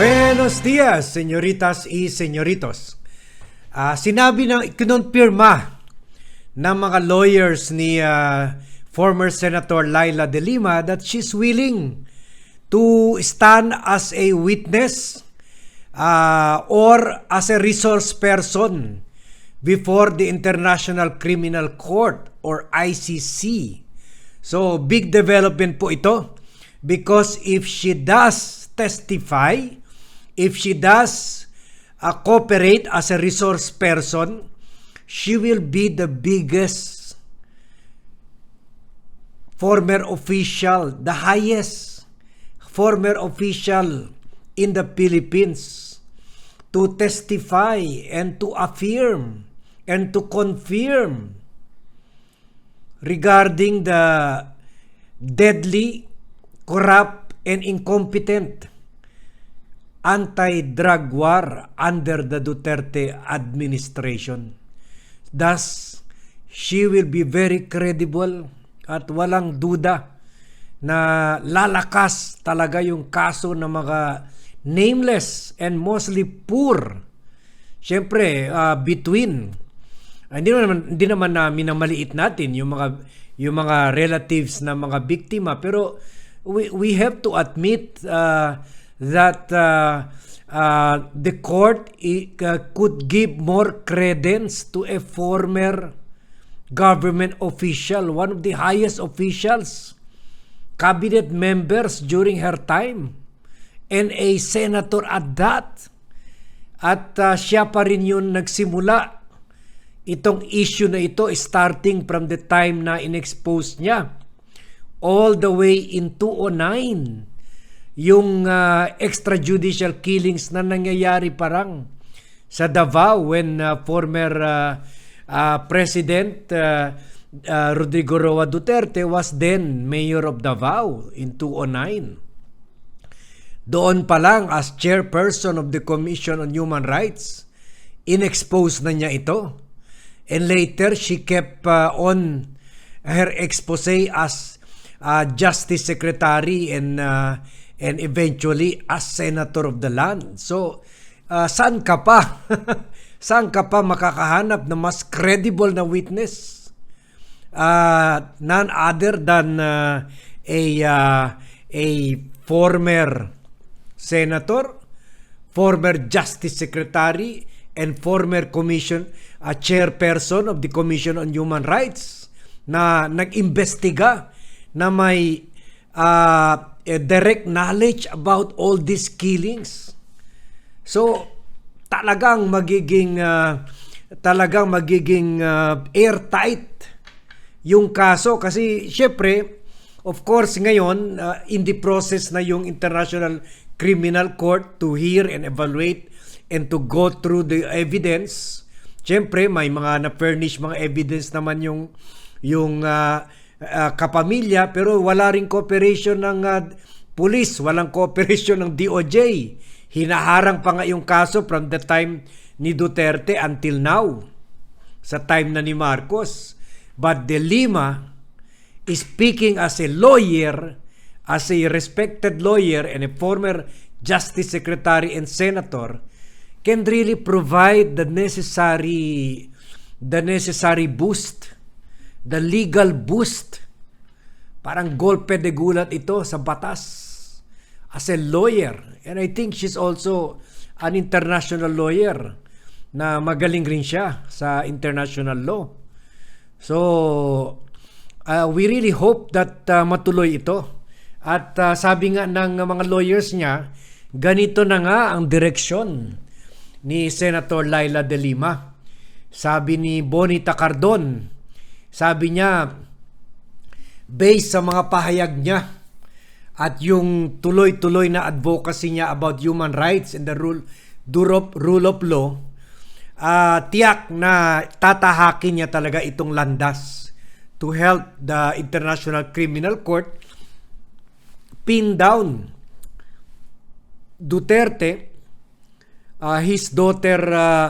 Buenos días, señoritas y señoritos. Ah, sinabi ng kinonpirma ng mga lawyers ni ah, former Senator Laila De Lima that she's willing to stand as a witness ah, or as a resource person before the International Criminal Court or ICC. So, big development po ito because if she does testify, if she does uh, cooperate as a resource person, she will be the biggest former official, the highest former official in the Philippines to testify and to affirm and to confirm regarding the deadly, corrupt, and incompetent anti-drug war under the Duterte administration. Thus, she will be very credible at walang duda na lalakas talaga yung kaso ng mga nameless and mostly poor. Siyempre, ah, between ah, hindi naman hindi naman na minamaliit natin yung mga yung mga relatives ng mga biktima pero we we have to admit uh, that uh, uh, the court uh, could give more credence to a former government official, one of the highest officials, cabinet members during her time, and a senator at that. At uh, siya pa rin yung nagsimula itong issue na ito starting from the time na inexpose niya all the way in 209 yung uh, extrajudicial killings na nangyayari parang sa Davao when uh, former uh, uh, President uh, uh, Rodrigo Roa Duterte was then mayor of Davao in 209. Doon pa lang as chairperson of the Commission on Human Rights, inexpose na niya ito. And later, she kept uh, on her expose as uh, Justice Secretary and uh, and eventually as Senator of the land. So, uh, saan ka pa? saan ka pa makakahanap na mas credible na witness? Uh, none other than uh, a uh, a former senator, former justice secretary, and former commission uh, chairperson of the Commission on Human Rights na nag-imbestiga na may uh, a direct knowledge about all these killings. So, talagang magiging uh, talagang magiging uh, airtight yung kaso kasi syempre of course ngayon uh, in the process na yung International Criminal Court to hear and evaluate and to go through the evidence syempre may mga na-furnish mga evidence naman yung yung uh, uh, kapamilya pero wala ring cooperation ng uh, police, walang cooperation ng DOJ. Hinaharang pa nga yung kaso from the time ni Duterte until now. Sa time na ni Marcos. But De Lima is speaking as a lawyer, as a respected lawyer and a former Justice Secretary and Senator, can really provide the necessary the necessary boost, the legal boost. Parang golpe de gulat ito sa batas as a lawyer. And I think she's also an international lawyer na magaling rin siya sa international law. So, uh, we really hope that uh, matuloy ito. At uh, sabi nga ng mga lawyers niya, ganito na nga ang direksyon ni Senator Laila De Lima. Sabi ni Bonita Cardon, sabi niya, based sa mga pahayag niya at yung tuloy-tuloy na advocacy niya about human rights and the rule, rule, rule of law, uh, tiyak na tatahakin niya talaga itong landas to help the International Criminal Court pin down Duterte, uh, his daughter uh,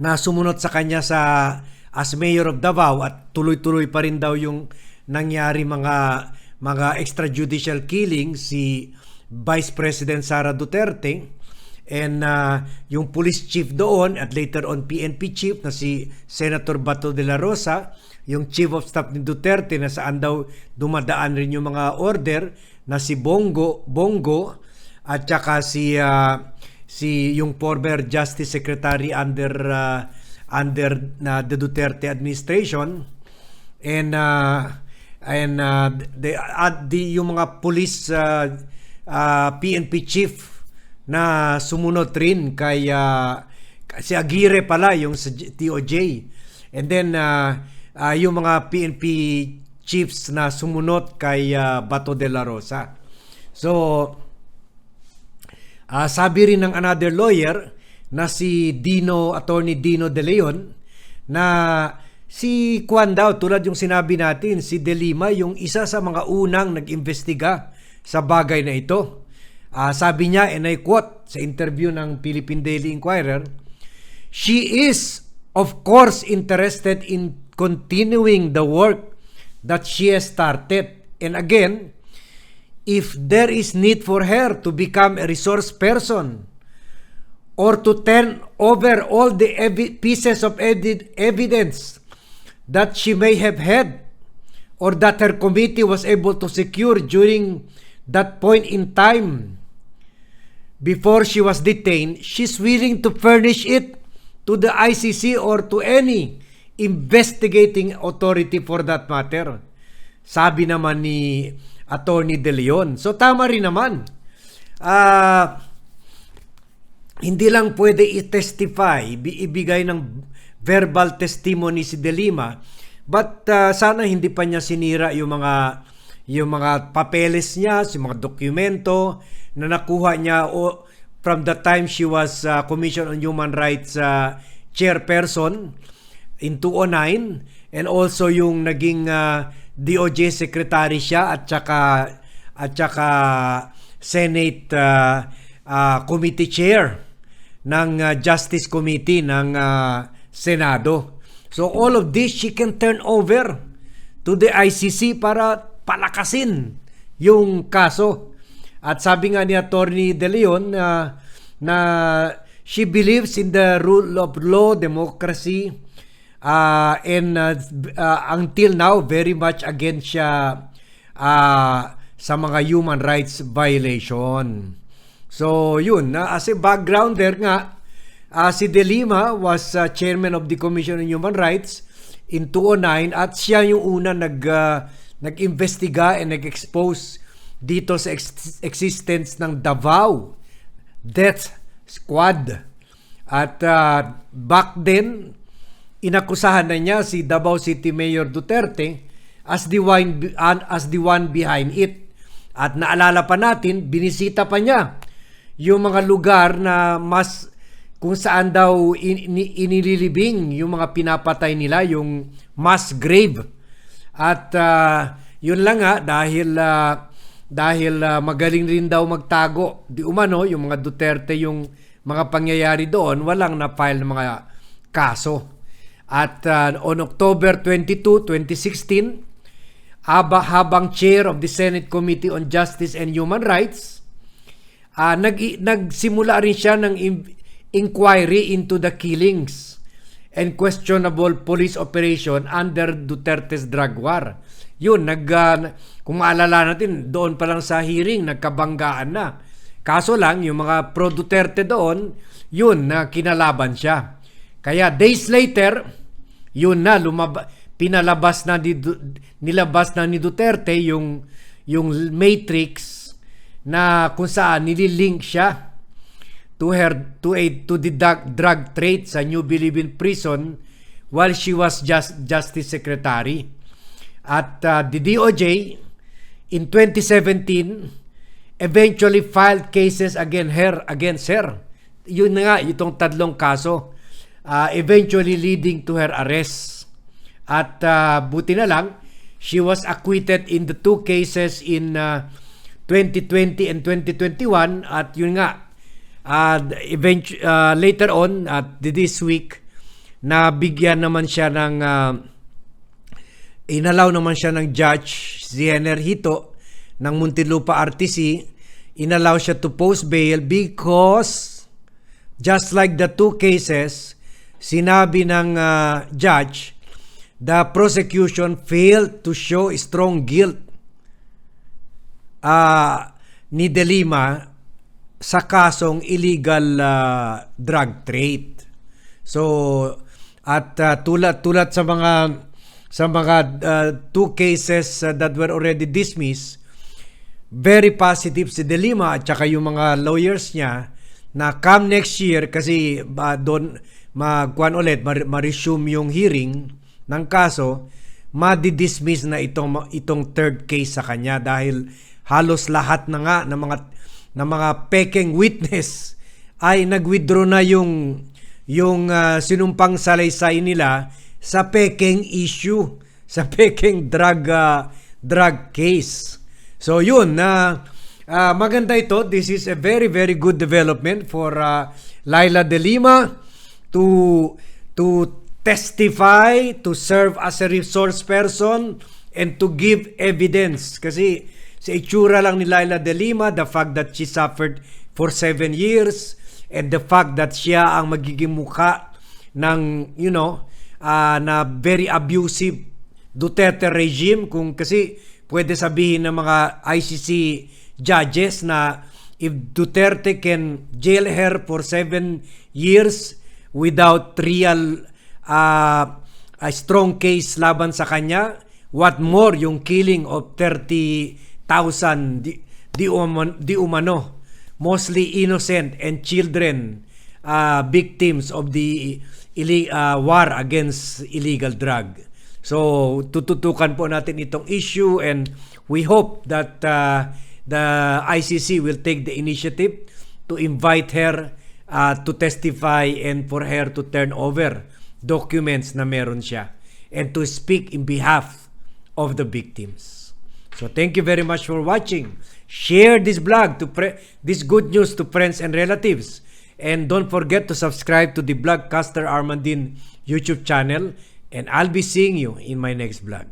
na sumunod sa kanya sa as mayor of Davao at tuloy-tuloy pa rin daw yung nangyari mga mga extrajudicial killings si Vice President Sara Duterte and uh, yung police chief doon at later on PNP chief na si Senator Bato de la Rosa, yung chief of staff ni Duterte na saan daw dumadaan rin yung mga order na si Bongo Bongo at saka si uh, si yung former Justice Secretary under uh, under na the Duterte administration. And uh, and uh, the, uh, the yung mga police uh, uh, PNP chief na sumunod rin kay uh, si Aguirre pala yung sa DOJ and then uh, uh, yung mga PNP chiefs na sumunod kay uh, Bato de la Rosa. So uh, sabi rin ng another lawyer na si Dino attorney Dino De Leon na Si Kwan daw, tulad yung sinabi natin, si De Lima yung isa sa mga unang nag-imbestiga sa bagay na ito. Uh, sabi niya, and I quote sa interview ng Philippine Daily Inquirer, She is, of course, interested in continuing the work that she has started. And again, if there is need for her to become a resource person or to turn over all the evi- pieces of edi- evidence that she may have had or that her committee was able to secure during that point in time before she was detained, she's willing to furnish it to the ICC or to any investigating authority for that matter. Sabi naman ni Attorney De Leon. So tama rin naman. Ah... Uh, hindi lang pwede i-testify, ibigay ng verbal testimony si De Lima, but uh, sana hindi pa niya sinira yung mga yung mga papeles niya, yung mga dokumento na nakuha niya o from the time she was uh, Commission on Human Rights uh, chairperson in 2009 and also yung naging uh, DOJ secretary siya at saka at saka Senate uh, uh, committee chair ng uh, Justice Committee ng uh, Senado. So all of this she can turn over to the ICC para palakasin yung kaso. At sabi nga ni Attorney De Leon uh, na she believes in the rule of law, democracy, uh, and uh, uh, until now very much against siya uh, sa mga human rights violation. So yun, uh, as a background there nga, uh, si De Lima was uh, chairman of the Commission on Human Rights in 2009 at siya yung una nag uh, nag-investiga and nag-expose dito sa ex- existence ng Davao Death Squad. At uh, back then, inakusahan na niya si Davao City Mayor Duterte as the one as the one behind it. At naalala pa natin, binisita pa niya yung mga lugar na mas kung saan daw in, in, inililibing yung mga pinapatay nila, yung mass grave. At uh, yun lang nga dahil uh, dahil uh, magaling rin daw magtago. Di umano yung mga Duterte yung mga pangyayari doon, walang na-file ng mga kaso. At uh, on October 22, 2016, aba, habang chair of the Senate Committee on Justice and Human Rights, uh, nag, nagsimula rin siya ng inquiry into the killings and questionable police operation under Duterte's drug war. Yun, nag, uh, kung maalala natin, doon pa lang sa hearing, nagkabanggaan na. Kaso lang, yung mga pro-Duterte doon, yun, na kinalaban siya. Kaya days later, yun na, lumab- pinalabas na ni, nilabas na ni Duterte yung, yung matrix na kung saan nililink siya to her to a to the drug, drug trade sa New Bilibid prison while she was just justice secretary. At uh, the DOJ in 2017 eventually filed cases against her against her. Yun na nga itong tatlong kaso uh, eventually leading to her arrest. At uh, buti na lang she was acquitted in the two cases in uh, 2020 and 2021 at yun nga uh, eventually, uh, later on at this week na bigyan naman siya ng uh, inalaw naman siya ng judge si Hito ng Muntinlupa RTC inallow siya to post bail because just like the two cases, sinabi ng ah, judge, the prosecution failed to show strong guilt ah, ni De Lima sa kasong illegal ah, drug trade. So at ah, tulad tulad sa mga sa mga ah, two cases ah, that were already dismissed, very positive si De Lima at saka yung mga lawyers niya na come next year kasi uh, doon magkuan ulit ma- ma-resume yung hearing ng kaso madi-dismiss na itong itong third case sa kanya dahil halos lahat na nga ng mga ng mga peking witness ay nag-withdraw na yung yung ah, sinumpang salaysay nila sa peking issue sa peking drug ah, drug case So yun na ah, maganda ito. This is a very very good development for ah, Laila De Lima to to testify, to serve as a resource person and to give evidence kasi sa itsura lang ni Laila De Lima, the fact that she suffered for seven years and the fact that siya ang magiging mukha ng you know ah, na very abusive Duterte regime kung kasi pwede sabihin ng mga ICC judges na if Duterte can jail her for seven years without real uh, a strong case laban sa kanya, what more yung killing of 30,000 di, di, uman, di umano, mostly innocent and children uh, victims of the illi- uh, war against illegal drug. So, tututukan po natin itong issue and we hope that uh, the ICC will take the initiative to invite her uh, to testify and for her to turn over documents na meron siya and to speak in behalf of the victims. So thank you very much for watching. Share this blog to this good news to friends and relatives. And don't forget to subscribe to the Blogcaster Armandin YouTube channel and I'll be seeing you in my next vlog.